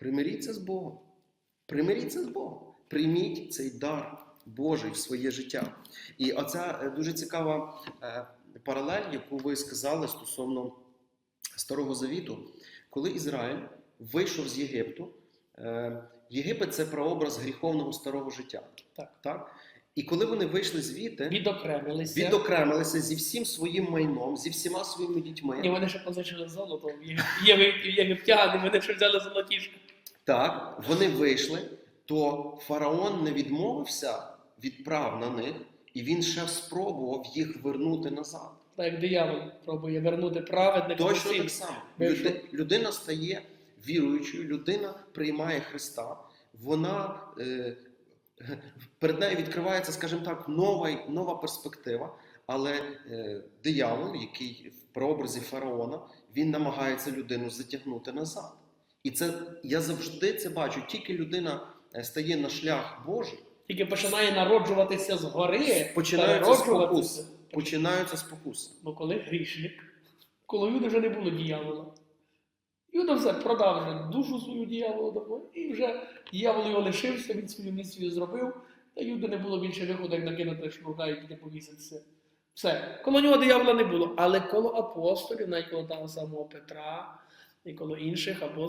Примиріться з Богом. Примиріться з Богом. Прийміть цей дар Божий в своє життя. І оця е, дуже цікава е, паралель, яку ви сказали стосовно Старого Завіту, коли Ізраїль вийшов з Єгипту. е, Єгипет це прообраз гріховного старого життя. Так. Так? І коли вони вийшли звідти, Відокремилися. відокремилися зі всім своїм майном, зі всіма своїми дітьми. І вони ще позичили золото єгиптяни, вони ще взяли золотішко. Так, вони вийшли, то фараон не відмовився від прав на них, і він ще спробував їх вернути назад. Так як диявол пробує вернути праведника. Точно так само. Люди- людина стає віруючою, людина приймає Христа, вона е, перед нею відкривається, скажімо так, нова, нова перспектива. Але е, диявол, який в прообразі фараона, він намагається людину затягнути назад. І це я завжди це бачу. Тільки людина е, стає на шлях Божий, Тільки починає народжуватися згори, починаються спокуси. Починаються спокуси. Бо коли грішник, коли Юди вже не було діявола. Юда все продав вже душу свою діяволу давно, і вже діявол його лишився, він свою місію зробив, та Юди не було більше виходу, як накинути шнурка і піти повіситися. Все. Коло нього диявола не було. Але коло апостолів, навіть коло того самого Петра і коло інших апостолів.